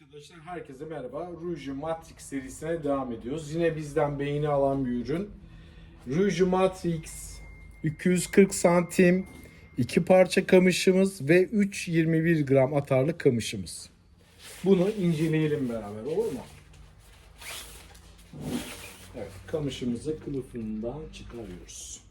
Arkadaşlar herkese merhaba. Rouge Matrix serisine devam ediyoruz. Yine bizden beğeni alan bir ürün. Rouge Matrix 240 santim, iki parça kamışımız ve 3.21 gram atarlı kamışımız. Bunu inceleyelim beraber olur mu? Evet, kamışımızı kılıfından çıkarıyoruz.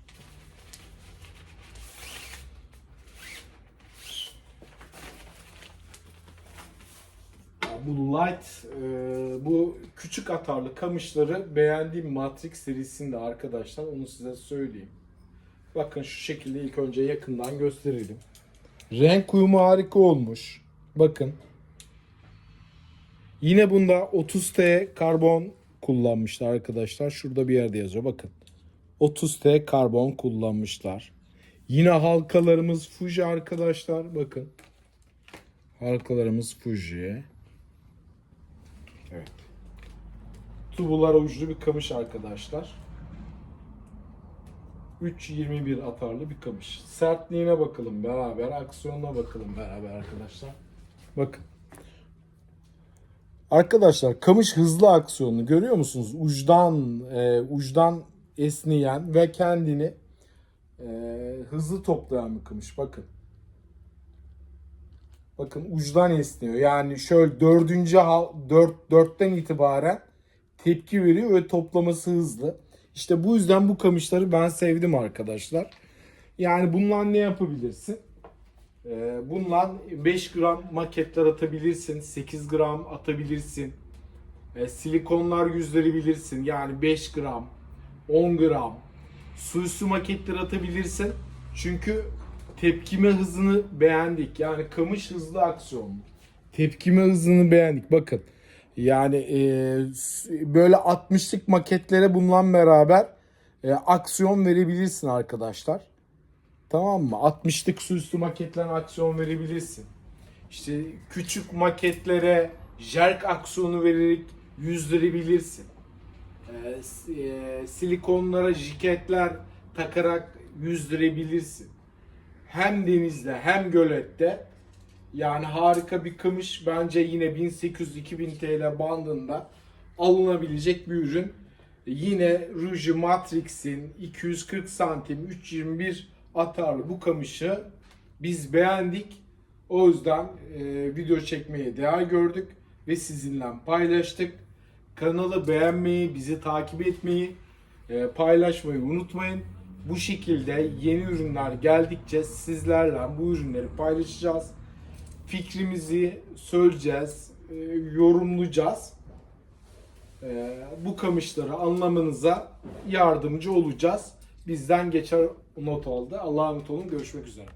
Bu light, e, bu küçük atarlı kamışları beğendiğim Matrix serisinde arkadaşlar. Onu size söyleyeyim. Bakın şu şekilde ilk önce yakından gösterelim. Renk uyumu harika olmuş. Bakın. Yine bunda 30T karbon kullanmışlar arkadaşlar. Şurada bir yerde yazıyor. Bakın. 30T karbon kullanmışlar. Yine halkalarımız Fuji arkadaşlar. Bakın. Halkalarımız Fuji. Evet. Tubular uçlu bir kamış arkadaşlar. 3.21 atarlı bir kamış. Sertliğine bakalım beraber, aksiyonuna bakalım beraber arkadaşlar. Bakın. Arkadaşlar kamış hızlı aksiyonlu görüyor musunuz? Uçtan e, uçtan esneyen ve kendini e, hızlı toplayan bir kamış. Bakın. Bakın uçtan esniyor. Yani şöyle dördüncü hal, dört, dörtten itibaren tepki veriyor ve toplaması hızlı. İşte bu yüzden bu kamışları ben sevdim arkadaşlar. Yani bundan ne yapabilirsin? Ee, bundan 5 gram maketler atabilirsin. 8 gram atabilirsin. Ee, silikonlar yüzlerebilirsin. Yani 5 gram, 10 gram. Su üstü maketler atabilirsin. Çünkü tepkime hızını beğendik. Yani kamış hızlı aksiyonlu. Tepkime hızını beğendik. Bakın. Yani e, böyle 60'lık maketlere bununla beraber e, aksiyon verebilirsin arkadaşlar. Tamam mı? 60'lık su üstü maketlerine aksiyon verebilirsin. İşte küçük maketlere jerk aksiyonu vererek yüzdürebilirsin. E, e, silikonlara jiketler takarak yüzdürebilirsin hem denizde hem gölette yani harika bir kamış bence yine 1800-2000 TL bandında alınabilecek bir ürün. Yine Rouge Matrix'in 240 santim 321 atarlı bu kamışı biz beğendik. O yüzden e, video çekmeye değer gördük ve sizinle paylaştık. Kanalı beğenmeyi, bizi takip etmeyi, e, paylaşmayı unutmayın. Bu şekilde yeni ürünler geldikçe sizlerle bu ürünleri paylaşacağız. Fikrimizi söyleyeceğiz, e, yorumlayacağız. E, bu kamışları anlamanıza yardımcı olacağız. Bizden geçer not aldı. Allah'a emanet olun. Görüşmek üzere.